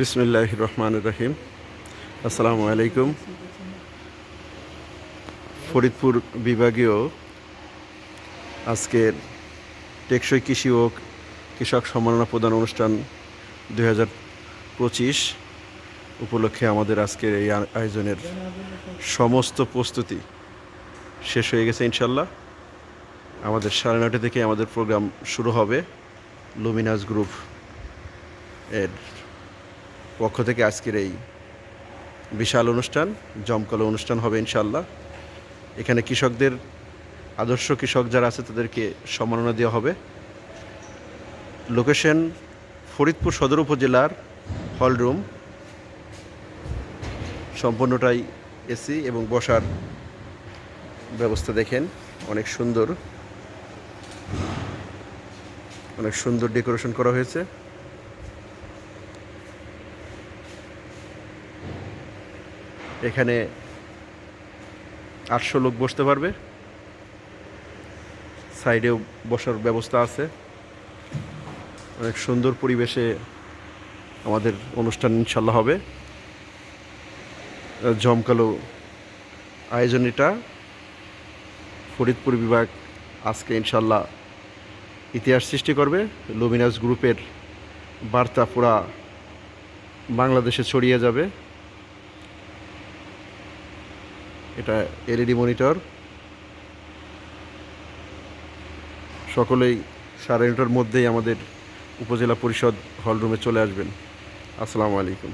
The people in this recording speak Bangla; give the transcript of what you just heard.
বিসমিল্লাহ রহমান রহিম আসসালামু আলাইকুম। ফরিদপুর বিভাগীয় আজকের টেকসই কৃষি ও কৃষক সম্মাননা প্রদান অনুষ্ঠান দুই পঁচিশ উপলক্ষে আমাদের আজকের এই আয়োজনের সমস্ত প্রস্তুতি শেষ হয়ে গেছে ইনশাল্লাহ আমাদের সাড়ে নটা থেকে আমাদের প্রোগ্রাম শুরু হবে। লুমিনাস গ্রুপ এর পক্ষ থেকে আজকের এই বিশাল অনুষ্ঠান, জমকালো অনুষ্ঠান হবে ইনশাল্লাহ এখানে কৃষকদের, আদর্শ কৃষক যারা আছে তাদেরকে সম্মাননা দেওয়া হবে। লোকেশন ফরিদপুর সদর উপজেলার হলরুম সম্পূর্ণটাই এসি এবং বসার ব্যবস্থা দেখেন, অনেক সুন্দর। অনেক সুন্দর ডেকোরেশন করা হয়েছে। এখানে আটশো লোক বসতে পারবে। সাইডেও বসার ব্যবস্থা আছে। অনেক সুন্দর পরিবেশে আমাদের অনুষ্ঠান ইনশাল্লাহ হবে। জমকালো আয়োজন এটা। ফরিদপুর বিভাগ আজকে ইনশাল্লাহ ইতিহাস সৃষ্টি করবে। লুমিনাস গ্রুপের বার্তা পুরা বাংলাদেশে ছড়িয়ে যাবে। এটা এলইডি মনিটর। সকলেই সাড়ে নটার মধ্যেই আমাদের উপজেলা পরিষদ হলরুমে চলে আসবেন। আসসালামু আলাইকুম।